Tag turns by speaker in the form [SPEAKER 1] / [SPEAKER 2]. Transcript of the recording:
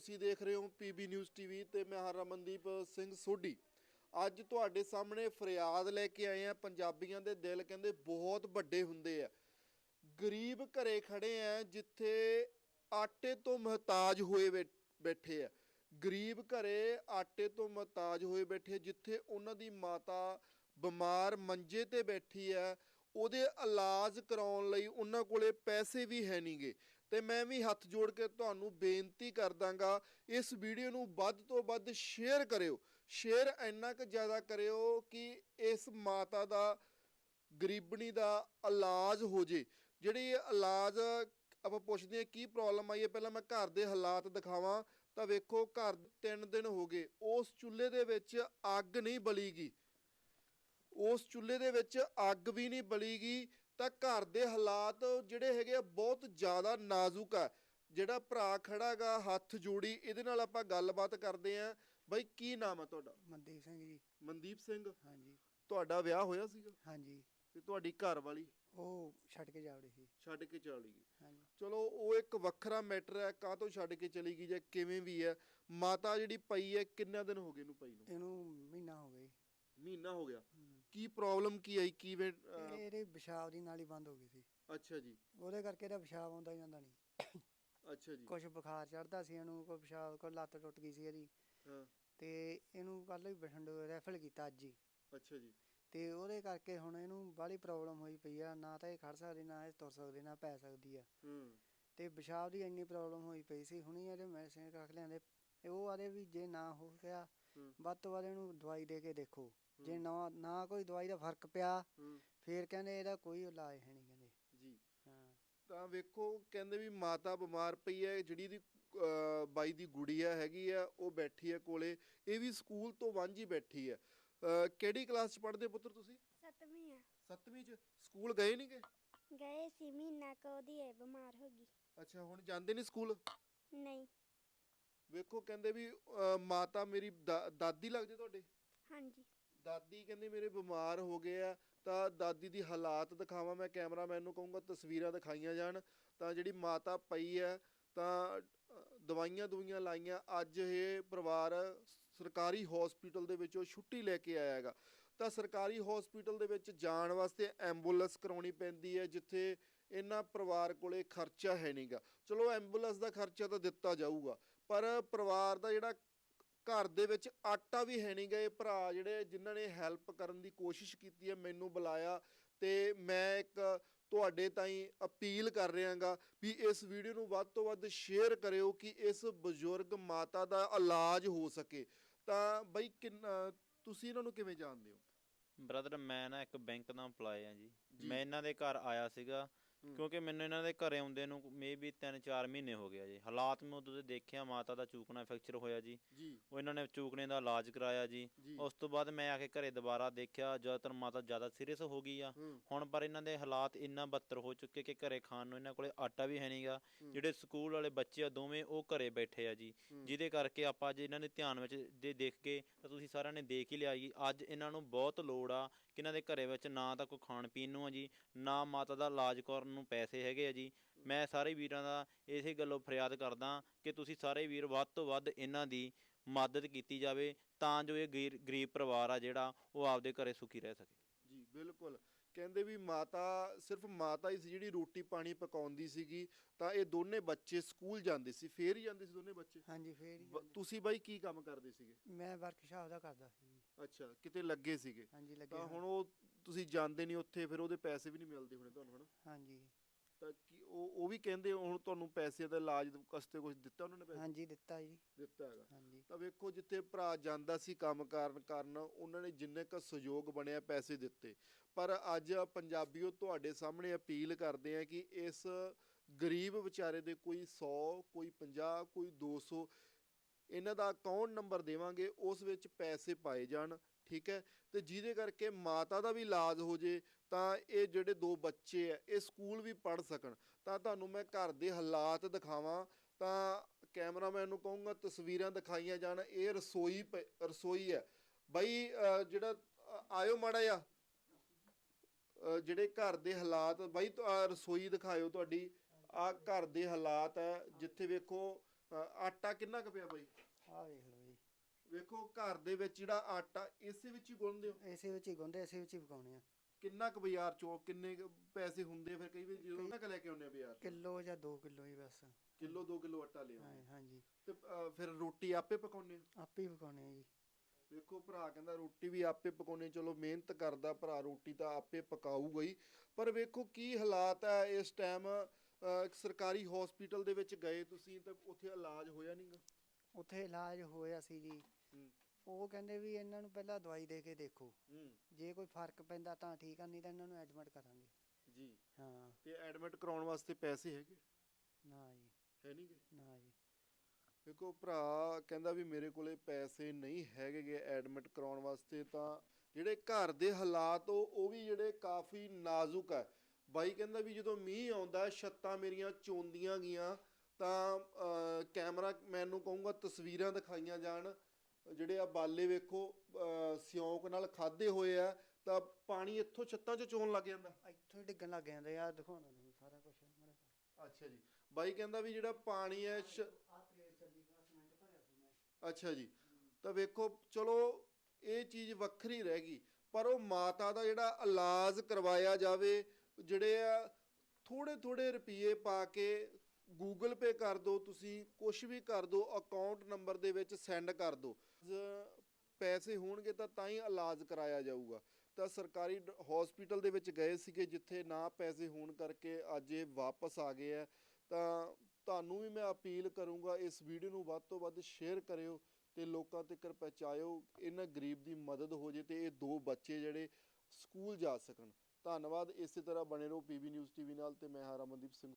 [SPEAKER 1] ਤੁਸੀਂ ਦੇਖ ਰਹੇ ਹੋ ਪੀਬੀ ਨਿਊਜ਼ ਟੀਵੀ ਤੇ ਮੈਂ ਹਾਂ ਰਮਨਦੀਪ ਸਿੰਘ ਸੋਢੀ। ਅੱਜ ਤੁਹਾਡੇ ਸਾਹਮਣੇ ਫਰਿਆਦ ਲੈ ਕੇ ਆਏ ਆ ਪੰਜਾਬੀਆਂ ਦੇ ਦਿਲ ਕਹਿੰਦੇ ਬਹੁਤ ਵੱਡੇ ਹੁੰਦੇ ਆ। ਗਰੀਬ ਘਰੇ ਖੜੇ ਆ ਜਿੱਥੇ ਆਟੇ ਤੋਂ ਮਹਤਾਜ ਹੋਏ ਬੈ- ਬੈਠੇ ਆ। ਗਰੀਬ ਘਰੇ ਆਟੇ ਤੋਂ ਮਹਤਾਜ ਹੋਏ ਬੈਠੇ ਆ, ਜਿੱਥੇ ਉਹਨਾਂ ਦੀ ਮਾਤਾ ਬਿਮਾਰ ਮੰਜੇ ਤੇ ਬੈਠੀ ਆ। ਉਹਦੇ ਇਲਾਜ ਕਰਾਉਣ ਲਈ ਉਹਨਾਂ ਕੋਲੇ ਪੈਸੇ ਵੀ ਹੈ ਨਹੀਂਗੇ ਤੇ ਮੈਂ ਵੀ ਹੱਥ ਜੋੜ ਕੇ ਤੁਹਾਨੂੰ ਬੇਨਤੀ ਕਰਦਾਂਗਾ, ਇਸ ਵੀਡੀਓ ਨੂੰ ਵੱਧ ਤੋਂ ਵੱਧ ਸ਼ੇਅਰ ਕਰਿਓ। ਸ਼ੇਅਰ ਇੰਨਾ ਕੁ ਜ਼ਿਆਦਾ ਕਰਿਓ ਕਿ ਇਸ ਮਾਤਾ ਦਾ, ਗਰੀਬਣੀ ਦਾ ਇਲਾਜ ਹੋ ਜੇ। ਜਿਹੜੀ ਇਲਾਜ, ਆਪਾਂ ਪੁੱਛਦੇ ਹਾਂ ਕੀ ਪ੍ਰੋਬਲਮ ਆਈ ਹੈ, ਪਹਿਲਾਂ ਮੈਂ ਘਰ ਦੇ ਹਾਲਾਤ ਦਿਖਾਵਾਂ, ਤਾਂ ਵੇਖੋ ਘਰ 3 ਦਿਨ ਹੋ ਗਏ। ਉਸ ਚੁੱਲ੍ਹੇ ਦੇ ਵਿੱਚ ਅੱਗ ਨਹੀਂ ਬਲੀਗੀ। ਉਸ ਚੁੱਲ੍ਹੇ ਦੇ ਵਿੱਚ ਅੱਗ ਵੀ ਨਹੀਂ ਬਲੀਗੀ ਤਾਂ ਘਰ ਦੇ ਹਾਲਾਤ ਜਿਹੜੇ ਹੈਗੇ ਆ ਬਹੁਤ ਜ਼ਿਆਦਾ ਨਾਜ਼ੁਕ ਆ। ਜਿਹੜਾ ਭਰਾ ਖੜਾਗਾ ਹੱਥ ਜੋੜੀ ਇਹਦੇ ਨਾਲ ਆਪਾਂ ਗੱਲਬਾਤ ਕਰਦੇ ਆਂ ਬਾਈ ਕੀ ਨਾਮ ਆ ਤੁਹਾਡਾ?
[SPEAKER 2] ਮਨਦੀਪ ਸਿੰਘ ਜੀ।
[SPEAKER 1] ਮਨਦੀਪ ਸਿੰਘ।
[SPEAKER 2] ਹਾਂਜੀ।
[SPEAKER 1] ਤੁਹਾਡਾ ਵਿਆਹ ਹੋਇਆ ਸੀਗਾ?
[SPEAKER 2] ਹਾਂਜੀ।
[SPEAKER 1] ਤੇ ਤੁਹਾਡੀ ਘਰ ਵਾਲੀ
[SPEAKER 2] ਉਹ ਛੱਡ ਕੇ ਜਾਵੜੇ ਸੀ।
[SPEAKER 1] ਛੱਡ ਕੇ ਚਲੀ ਗਈ।
[SPEAKER 2] ਹਾਂਜੀ।
[SPEAKER 1] ਚਲੋ ਉਹ ਇੱਕ ਵੱਖਰਾ ਮੈਟਰ ਹੈ ਕਾਹ ਤੋਂ ਛੱਡ ਕੇ ਚਲੀ ਗਈ ਜਾਂ ਕਿਵੇਂ ਵੀ ਹੈ। ਮਾਤਾ ਜਿਹੜੀ ਪਈ ਹੈ ਕਿੰਨਾ ਦਿਨ ਹੋ ਗਏ ਇਹਨੂੰ ਪਈ ਨੂੰ?
[SPEAKER 2] ਇਹਨੂੰ ਮਹੀਨਾ ਹੋ ਗਿਆ ਜੀ।
[SPEAKER 1] ਮਹੀਨਾ ਹੋ ਗਿਆ।
[SPEAKER 2] ਹਮ।
[SPEAKER 1] ਕੀ ਪ੍ਰੋਬਲਮ ਕੀ ਆਈ? ਕਿਵੇਂ ਅਹ,
[SPEAKER 2] ਇਹ- ਇਹਦੇ ਪਿਸ਼ਾਬ ਦੀ ਨਾਲੀ ਬੰਦ ਹੋ ਗਈ ਸੀ।
[SPEAKER 1] ਅੱਛਾ ਜੀ।
[SPEAKER 2] ਉਹਦੇ ਕਰਕੇ ਇਹਦਾ ਪਿਸ਼ਾਬ ਆਉਂਦਾ ਜਾਂਦਾ ਨਹੀਂ।
[SPEAKER 1] ਅੱਛਾ ਜੀ।
[SPEAKER 2] ਕੁਝ ਬੁਖਾਰ ਚੜਦਾ ਸੀ ਇਹਨੂੰ ਕੋਈ ਪਿਸ਼ਾਬ ਕੋਈ ਲੱਤ ਟੁੱਟ ਗਈ ਸੀ ਇਹਦੀ।
[SPEAKER 1] ਹਾਂ।
[SPEAKER 2] ਤੇ ਇਹਨੂੰ ਕੱਲ ਹੀ ਬਠਿੰਡੇ ਰੈਫਰ ਕੀਤਾ ਅੱਜ ਹੀ।
[SPEAKER 1] ਅੱਛਾ ਜੀ।
[SPEAKER 2] ਤੇ ਉਹਦੇ ਕਰਕੇ ਹੁਣ ਇਹਨੂੰ ਬਾਹਲੀ ਪ੍ਰੋਬਲਮ ਹੋਈ ਪਈ ਆ। ਨਾ ਤਾਂ ਇਹ ਖੜ ਸਕਦੀ ਨਾ ਇਹ ਤੁਰ ਸਕਦੀ ਨਾ ਪੈ ਸਕਦੀ ਆ।
[SPEAKER 1] ਹੂੰ।
[SPEAKER 2] ਤੇ ਪਿਸ਼ਾਬ ਦੀ ਇੰਨੀ ਪ੍ਰੋਬਲਮ ਹੋਈ ਪਈ ਸੀ। ਹੁਣੀ ਇਹਦੇ ਮੈਡੀਸਿਨ ਰੱਖ ਲਿਆਂਦੇ। ਤੇ ਉਹ ਆਦੇ ਵੀ ਜੇ ਨਾ ਹੋ ਗਿਆ
[SPEAKER 1] ਹੂੰ।
[SPEAKER 2] ਵੱਧ ਤੋਂ ਵੱਧ ਇਹਨੂੰ ਦਵਾਈ ਦੇ ਕੇ ਦੇਖੋ। ਜੇ ਨਾ ਨਾ ਕੋਈ ਦਵਾਈ ਦਾ ਫ਼ਰਕ ਪਿਆ
[SPEAKER 1] ਹੂੰ।
[SPEAKER 2] ਫੇਰ ਕਹਿੰਦੇ ਇਹਦਾ ਕੋਈ ਇਲਾਜ ਹੈ ਨਹੀਂ ਕਹਿੰਦੇ।
[SPEAKER 1] ਜੀ।
[SPEAKER 2] ਹਾਂ।
[SPEAKER 1] ਤਾਂ ਵੇਖੋ ਕਹਿੰਦੇ ਵੀ ਮਾਤਾ ਬਿਮਾਰ ਪਈ ਹੈ ਜਿਹੜੀ ਦੀ ਬਾਈ ਦੀ ਗੁੜੀਆ ਹੈਗੀ ਆ ਉਹ ਬੈਠੀ ਹੈ ਕੋਲੇ ਇਹ ਵੀ ਸਕੂਲ ਤੋਂ ਵਾਂਝੀ ਬੈਠੀ ਹੈ। ਅਹ, ਕਿਹੜੀ ਕਲਾਸ ਚ ਪੜ੍ਹਦੇ ਪੁੱਤਰ ਤੁਸੀਂ?
[SPEAKER 3] ਸੱਤਵੀਂ ਆ।
[SPEAKER 1] 7ਵੀਂ ਚ। ਸਕੂਲ ਗਏ ਨਹੀਂਗੇ
[SPEAKER 3] ਗਏ? ਸੀ ਮਹੀਨਾ ਕੁ ਉਹਦੀ ਇਹ ਬਿਮਾਰ ਹੋ ਗਈ।
[SPEAKER 1] ਅੱਛਾ ਹੁਣ ਜਾਂਦੇ ਨਹੀਂ ਸਕੂਲ?
[SPEAKER 3] ਨਹੀਂ।
[SPEAKER 1] ਵੇਖੋ ਕਹਿੰਦੇ ਵੀ ਅਹ, ਮਾਤਾ ਮੇਰੀ ਦਾ- ਦਾਦੀ ਲੱਗਦੇ ਤੁਹਾਡੇ?
[SPEAKER 3] ਹਾਂਜੀ।
[SPEAKER 1] ਦਾਦੀ ਕਹਿੰਦੇ ਮੇਰੇ ਬਿਮਾਰ ਹੋ ਗਏ ਆ ਤਾਂ ਦਾਦੀ ਦੀ ਹਾਲਾਤ ਦਿਖਾਵਾਂ ਮੈਂ ਕੈਮਰਾਮੈਨ ਨੂੰ ਕਹੂੰਗਾ ਤਸਵੀਰਾਂ ਦਿਖਾਈਆਂ ਜਾਣ। ਤਾਂ ਜਿਹੜੀ ਮਾਤਾ ਪਈ ਹੈ ਤਾਂ ਅ, ਦਵਾਈਆਂ ਦੁਈਆਂ ਲਾਈਆਂ ਅੱਜ ਇਹ ਪਰਿਵਾਰ ਸਰਕਾਰੀ ਹਸਪੀਟਲ ਦੇ ਵਿੱਚੋਂ ਛੁੱਟੀ ਲੈ ਕੇ ਆਇਆ ਹੈਗਾ। ਤਾਂ ਸਰਕਾਰੀ ਹਸਪੀਟਲ ਦੇ ਵਿੱਚ ਜਾਣ ਵਾਸਤੇ ਐਂਬੂਲੈਂਸ ਕਰਾਉਣੀ ਪੈਂਦੀ ਹੈ ਜਿੱਥੇ ਇਹਨਾਂ ਪਰਿਵਾਰ ਕੋਲੇ ਖਰਚਾ ਹੈ ਨਹੀਂਗਾ ਚਲੋ ਐਂਬੂਲੈਂਸ ਦਾ ਖਰਚਾ ਤਾਂ ਦਿੱਤਾ ਜਾਊਗਾ ਪਰ ਪਰਿਵਾਰ ਦਾ ਜਿਹੜਾ ਘਰ ਦੇ ਵਿੱਚ ਆਟਾ ਵੀ ਹੈ ਨਹੀਂ ਗਏ ਭਰਾ ਜਿਹੜੇ ਜਿਨ੍ਹਾਂ ਨੇ ਹੈਲਪ ਕਰਨ ਦੀ ਕੋਸ਼ਿਸ਼ ਕੀਤੀ ਹੈ ਮੈਨੂੰ ਬੁਲਾਇਆ ਤੇ ਮੈਂ ਇੱਕ ਤੁਹਾਡੇ ਤਾਈਂ ਅਪੀਲ ਕਰ ਰਿਹਾਗਾ ਵੀ ਇਸ ਵੀਡੀਓ ਨੂੰ ਵੱਧ ਤੋਂ ਵੱਧ ਸ਼ੇਅਰ ਕਰਿਓ ਕਿ ਇਸ ਬਜ਼ੁਰਗ ਮਾਤਾ ਦਾ ਇਲਾਜ ਹੋ ਸਕੇ। ਤਾਂ ਬਈ ਕਿੰਨਾ ਤੁਸੀਂ ਇਹਨਾਂ ਨੂੰ ਕਿਵੇਂ ਜਾਣਦੇ ਹੋ?
[SPEAKER 4] ਬ੍ਰਦਰ ਮੈਂ ਨਾ ਇੱਕ ਬੈਂਕ ਦਾ EMPLOYE ਆ ਜੀ। ਮੈਂ ਇਹਨਾਂ ਦੇ ਘਰ ਆਇਆ ਸੀਗਾ। ਕਿਉਂਕਿ ਮੈਨੂੰ ਇਹਨਾਂ ਦੇ ਘਰੇ ਆਉਂਦੇ ਨੂੰ ਮੇਬੀ 3-4 ਮਹੀਨੇ ਹੋ ਗਿਆ ਜੀ। ਹਾਲਾਤ ਮੈਂ ਉਦੋਂ ਦੇ ਦੇਖਿਆ ਮਾਤਾ ਦਾ ਚੂਕਣਾ ਫ੍ਰੈਕਚਰ ਹੋਇਆ ਜੀ।
[SPEAKER 1] ਜੀ।
[SPEAKER 4] ਉਹ ਇਹਨਾਂ ਨੇ ਚੂਕਣੇ ਦਾ ਇਲਾਜ ਕਰਾਇਆ ਜੀ।
[SPEAKER 1] ਜੀ।
[SPEAKER 4] ਉਸ ਤੋਂ ਬਾਅਦ ਮੈਂ ਆ ਕੇ ਘਰੇ ਦੁਬਾਰਾ ਦੇਖਿਆ ਜ਼ਿਆਦਾਤਰ ਮਾਤਾ ਜ਼ਿਆਦਾ ਸੀਰੀਅਸ ਹੋ ਗਈ ਆ।
[SPEAKER 1] ਹੂੰ।
[SPEAKER 4] ਹੁਣ ਪਰ ਇਹਨਾਂ ਦੇ ਹਾਲਾਤ ਇੰਨਾ ਬੱਤਰ ਹੋ ਚੁੱਕੇ ਕਿ ਘਰੇ ਖਾਣ ਨੂੰ ਇਹਨਾਂ ਕੋਲੇ ਆਟਾ ਵੀ ਹੈ ਨਹੀਂਗਾ ਜਿਹੜੇ ਸਕੂਲ ਵਾਲੇ ਬੱਚੇ ਆ ਦੋਵੇਂ ਉਹ ਘਰੇ ਬੈਠੇ ਆ ਜੀ। ਜਿਹਦੇ ਕਰਕੇ ਆਪਾਂ ਜੇ ਇਹਨਾਂ ਦੇ ਧਿਆਨ ਵਿੱਚ ਦੇ ਦੇਖ ਕੇ ਤਾਂ ਤੁਸੀਂ ਸਾਰਿਆਂ ਨੇ ਦੇਖ ਹੀ ਲਿਆ ਜੀ। ਅੱਜ ਇਹਨਾਂ ਨੂੰ ਬਹੁਤ ਲੋੜ ਆ ਕਿ ਇਹਨਾਂ ਦੇ ਘਰੇ ਵਿੱਚ ਨਾ ਤਾਂ ਕੋਈ ਖਾਣ ਪੀਣ ਨੂੰ ਆ ਜੀ ਨਾ ਮਾਤਾ ਦਾ ਇਲਾਜ ਕਰਨ ਨੂੰ ਪੈਸੇ ਹੈਗੇ ਆ ਜੀ। ਮੈਂ ਸਾਰੇ ਵੀਰਾਂ ਦਾ ਇਸੇ ਗੱਲੋਂ ਫਰਿਆਦ ਕਰਦਾ ਕਿ ਤੁਸੀਂ ਸਾਰੇ ਵੀਰ ਵੱਧ ਤੋਂ ਵੱਧ ਇਹਨਾਂ ਦੀ ਮਦਦ ਕੀਤੀ ਜਾਵੇ ਤਾਂ ਜੋ ਇਹ ਗਰੀਬ ਗਰੀਬ ਪਰਿਵਾਰ ਆ ਜਿਹੜਾ ਉਹ ਆਪਦੇ ਘਰੇ ਸੁਖੀ ਰਹਿ ਸਕੇ।
[SPEAKER 1] ਜੀ ਬਿਲਕੁਲ। ਕਹਿੰਦੇ ਵੀ ਮਾਤਾ ਸਿਰਫ ਮਾਤਾ ਹੀ ਸੀ ਜਿਹੜੀ ਰੋਟੀ ਪਾਣੀ ਪਕਾਉਂਦੀ ਸੀਗੀ ਤਾਂ ਇਹ ਦੋਨੇ ਬੱਚੇ ਸਕੂਲ ਜਾਂਦੇ ਸੀ ਫੇਰ ਹੀ ਜਾਂਦੇ ਸੀ ਦੋਨੇ ਬੱਚੇ?
[SPEAKER 2] ਹਾਂਜੀ ਫੇਰ ਹੀ
[SPEAKER 1] ਬ- ਤੁਸੀਂ ਬਾਈ ਕੀ ਕੰਮ ਕਰਦੇ ਸੀਗੇ?
[SPEAKER 2] ਮੈਂ ਵਰਕਸ਼ਾਪ ਦਾ ਕਰਦਾ ਸੀ।
[SPEAKER 1] ਅੱਛਾ ਕਿਤੇ ਲੱਗੇ ਸੀਗੇ?
[SPEAKER 2] ਹਾਂਜੀ ਲੱਗੇ
[SPEAKER 1] ਤਾਂ। ਹੁਣ ਉਹ ਤੁਸੀਂ ਜਾਂਦੇ ਨਹੀਂ ਉੱਥੇ ਫਿਰ ਉਹਦੇ ਪੈਸੇ ਵੀ ਨਹੀਂ ਮਿਲਦੇ ਹੋਣੇ ਤੁਹਾਨੂੰ ਹਨਾ?
[SPEAKER 2] ਹਾਂਜੀ।
[SPEAKER 1] ਤਾਂ ਕੀ ਉਹ ਉਹ ਵੀ ਕਹਿੰਦੇ ਹੁਣ ਤੁਹਾਨੂੰ ਪੈਸੇ ਦਾ ਇਲਾਜ ਵਾਸਤੇ ਕੁਝ ਦਿੱਤਾ ਉਹਨਾਂ ਨੇ ਪੈਸੇ?
[SPEAKER 2] ਹਾਂਜੀ ਦਿੱਤਾ ਜੀ।
[SPEAKER 1] ਦਿੱਤਾ ਹੈਗਾ।
[SPEAKER 2] ਹਾਂਜੀ।
[SPEAKER 1] ਤਾਂ ਵੇਖੋ ਜਿੱਥੇ ਭਰਾ ਜਾਂਦਾ ਸੀ ਕੰਮ ਕਾਰਨ ਕਰਨ ਉਹਨਾਂ ਨੇ ਜਿੰਨੇ ਕ ਸਹਿਯੋਗ ਬਣਿਆ ਪੈਸੇ ਦਿੱਤੇ। ਪਰ ਅੱਜ ਪੰਜਾਬੀਓ ਤੁਹਾਡੇ ਸਾਹਮਣੇ ਅਪੀਲ ਕਰਦੇ ਆ ਕਿ ਇਸ ਗਰੀਬ ਵਿਚਾਰੇ ਦੇ ਕੋਈ 100 ਕੋਈ 50 ਕੋਈ 200 ਇਹਨਾਂ ਦਾ ਅਕਾਊਂਟ ਨੰਬਰ ਦੇਵਾਂਗੇ, ਉਸ ਵਿੱਚ ਪੈਸੇ ਪਾਏ ਜਾਣ, ਠੀਕ ਹੈ? ਤੇ ਜਿਹਦੇ ਕਰਕੇ ਮਾਤਾ ਦਾ ਵੀ ਇਲਾਜ ਹੋ ਜੇ, ਤਾਂ ਇਹ ਜਿਹੜੇ ਦੋ ਬੱਚੇ ਆ, ਇਹ ਸਕੂਲ ਵੀ ਪੜ ਸਕਣ। ਤਾਂ ਤੁਹਾਨੂੰ ਮੈਂ ਘਰ ਦੇ ਹਾਲਾਤ ਦਿਖਾਵਾਂ। ਤਾਂ ਕੈਮਰਾਮੈਨ ਨੂੰ ਕਹੂੰਗਾ, ਤਸਵੀਰਾਂ ਦਿਖਾਈਆਂ ਜਾਣ, ਇਹ ਰਸੋਈ ਪ- ਰਸੋਈ ਹੈ। ਬਾਈ ਜਿਹੜਾ ਆਇਓ ਮਾੜਾ ਜਿਹਾ। ਜਿਹੜੇ ਘਰ ਦੇ ਹਾਲਾਤ, ਬਾਈ ਰਸੋਈ ਦਿਖਾਇਓ ਤੁਹਾਡੀ। ਆ ਘਰ ਦੇ ਹਾਲਾਤ ਹੈ, ਜਿੱਥੇ ਵੇਖੋ ਆਟਾ ਕਿੰਨਾ ਕੁ ਪਿਆ ਬਾਈ?
[SPEAKER 2] ਆਹ ਵੇਖ ਲਓ ਜੀ।
[SPEAKER 1] ਵੇਖੋ ਘਰ ਦੇ ਵਿੱਚ ਜਿਹੜਾ ਆਟਾ ਇਸੇ ਵਿੱਚ ਹੀ ਗੁੰਨਦੇ ਹੋ?
[SPEAKER 2] ਇਸੇ ਵਿੱਚ ਹੀ ਗੁੰਦੇ ਇਸੇ ਵਿੱਚ ਹੀ ਪਕਾਉਣੇ ਆ
[SPEAKER 1] ਕਿੰਨਾ ਕੁ ਬਾਜ਼ਾਰ ਚੋਂ ਕਿੰਨੇ ਕੁ ਪੈਸੇ ਹੁੰਦੇ ਆ ਫਿਰ ਕਈ ਵਾਰ? ਜਦੋਂ ਕੁ ਲੈ ਕੇ ਆਉਂਦੇ ਆ ਬਾਜ਼ਾਰ
[SPEAKER 2] ਕਿਲੋ ਜਾਂ 2 ਕਿਲੋ ਹੀ ਬਸ।
[SPEAKER 1] ਕਿਲੋ 2 ਕਿਲੋ ਆਟਾ ਲਿਆਉਂਦੇ
[SPEAKER 2] ਹਾਂ ਹਾਂਜੀ।
[SPEAKER 1] ਤੇ ਫਿਰ ਰੋਟੀ ਆਪੇ ਪਕਾਉਂਦੇ ਹੋ?
[SPEAKER 2] ਆਪੇ ਹੀ ਪਕਾਉਣੇ ਆ ਜੀ।
[SPEAKER 1] ਵੇਖੋ ਭਰਾ ਕਹਿੰਦਾ ਰੋਟੀ ਵੀ ਆਪੇ ਪਕਾਉਣੀ ਚਲੋ ਮਿਹਨਤ ਕਰਦਾ ਭਰਾ ਰੋਟੀ ਤਾਂ ਆਪੇ ਪਕਾਊਗਾ ਹੀ। ਪਰ ਵੇਖੋ ਕੀ ਹਾਲਾਤ ਹੈ ਇਸ ਟਾਈਮ ਸਰਕਾਰੀ ਹਸਪੀਟਲ ਦੇ ਵਿੱਚ ਗਏ ਤੁਸੀਂ ਤਾਂ ਉੱਥੇ ਇਲਾਜ ਹੋਇਆ ਨਹੀਂਗਾ
[SPEAKER 2] ਉੱਥੇ ਇਲਾਜ ਹੋਇਆ ਸੀ ਜੀ।
[SPEAKER 1] ਹੂੰ।
[SPEAKER 2] ਉਹ ਕਹਿੰਦੇ ਵੀ ਇਹਨਾਂ ਨੂੰ ਪਹਿਲਾਂ ਦਵਾਈ ਦੇ ਕੇ ਦੇਖੋ।
[SPEAKER 1] ਹੂੰ।
[SPEAKER 2] ਜੇ ਕੋਈ ਫ਼ਰਕ ਪੈਂਦਾ ਤਾਂ ਠੀਕ ਆ ਨਹੀਂ ਤਾਂ ਇਹਨਾਂ ਨੂੰ ਐਡਮਿਟ ਕਰਾਂਗੇ।
[SPEAKER 1] ਜੀ।
[SPEAKER 2] ਹਾਂ।
[SPEAKER 1] ਤੇ ਐਡਮਿਟ ਕਰਾਉਣ ਵਾਸਤੇ ਪੈਸੇ ਹੈਗੇ?
[SPEAKER 2] ਨਾ ਜੀ।
[SPEAKER 1] ਹੈ ਨਹੀਂਗੇ
[SPEAKER 2] ਨਾ ਜੀ।
[SPEAKER 1] ਵੇਖੋ ਭਰਾ ਕਹਿੰਦਾ ਵੀ ਮੇਰੇ ਕੋਲੇ ਪੈਸੇ ਨਹੀਂ ਹੈਗੇਗੇ ਐਡਮਿਟ ਕਰਾਉਣ ਵਾਸਤੇ ਤਾਂ ਜਿਹੜੇ ਘਰ ਦੇ ਹਾਲਾਤ ਉਹ ਉਹ ਵੀ ਜਿਹੜੇ ਕਾਫੀ ਨਾਜ਼ੁਕ ਹੈ ਬਾਈ ਕਹਿੰਦਾ ਵੀ ਜਦੋਂ ਮੀਂਹ ਆਉਂਦਾ ਛੱਤਾਂ ਮੇਰੀਆਂ ਚੋਂਦੀਆਂ ਗਈਆਂ ਤਾਂ ਕੈਮਰਾ ਮੈਨ ਨੂੰ ਕਹੂੰਗਾ ਤਸਵੀਰਾਂ ਦਿਖਾਈਆਂ ਜਾਣ। ਜਿਹੜੇ ਆ ਬਾਲੇ ਵੇਖੋ ਸਿਉਂਕ ਨਾਲ ਖਾਦੇ ਹੋਏ ਆ ਤਾਂ ਪਾਣੀ ਇੱਥੋਂ ਛੱਤਾਂ 'ਚ ਚੋਣ ਲੱਗ ਜਾਂਦਾ।
[SPEAKER 2] ਇੱਥੋਂ ਹੀ ਡਿੱਗਣ ਲੱਗ ਜਾਂਦੇ ਆ ਦਿਖਾਉਣਾ ਤੁਹਾਨੂੰ ਸਾਰਾ ਕੁਝ
[SPEAKER 1] ਅੱਛਾ ਜੀ। ਬਾਈ ਕਹਿੰਦਾ ਵੀ ਜਿਹੜਾ ਪਾਣੀ ਹੈ ਅੱਛਾ ਜੀ। ਤਾਂ ਵੇਖੋ ਚਲੋ ਇਹ ਚੀਜ਼ ਵੱਖਰੀ ਰਹਿ ਗਈ ਪਰ ਉਹ ਮਾਤਾ ਦਾ ਜਿਹੜਾ ਇਲਾਜ ਕਰਵਾਇਆ ਜਾਵੇ ਜਿਹੜੇ ਆ ਥੋੜੇ ਥੋੜੇ ਰੁਪਏ ਪਾ ਕੇ ਗੂਗਲ ਪੇ ਕਰ ਦਿਓ ਤੁਸੀਂ ਕੁਝ ਵੀ ਕਰ ਦਿਓ ਅਕਾਊਂਟ ਨੰਬਰ ਦੇ ਵਿੱਚ ਸੈਂਡ ਕਰ ਦਿਓ ਪੈਸੇ ਹੋਣਗੇ ਤਾਂ ਤਾਂ ਹੀ ਇਲਾਜ ਕਰਾਇਆ ਜਾਊਗਾ। ਤਾਂ ਸਰਕਾਰੀ ਹਸਪੀਟਲ ਦੇ ਵਿੱਚ ਗਏ ਸੀਗੇ, ਜਿੱਥੇ ਨਾ ਪੈਸੇ ਹੋਣ ਕਰਕੇ ਅੱਜ ਇਹ ਵਾਪਸ ਆ ਗਏ ਆ। ਤਾਂ ਤੁਹਾਨੂੰ ਵੀ ਮੈਂ ਅਪੀਲ ਕਰੂੰਗਾ, ਇਸ ਵੀਡੀਓ ਨੂੰ ਵੱਧ ਤੋਂ ਵੱਧ ਸ਼ੇਅਰ ਕਰਿਓ ਤੇ ਲੋਕਾਂ ਤੱਕ ਪਹੁੰਚਾਇਓ। ਇਹਨਾਂ ਗਰੀਬ ਦੀ ਮਦਦ ਹੋ ਜੇ ਤੇ ਇਹ ਦੋ ਬੱਚੇ ਜਿਹੜੇ ਸਕੂਲ ਜਾ ਸਕਣ। ਧੰਨਵਾਦ ਇਸੇ ਤਰ੍ਹਾਂ ਬਣੇ ਰਹੋ ਪੀਬੀ ਨਿਊਜ਼ ਟੀਵੀ ਨਾਲ ਤੇ ਮੈਂ ਹਾਂ ਰਮਨਦੀਪ ਸਿੰਘ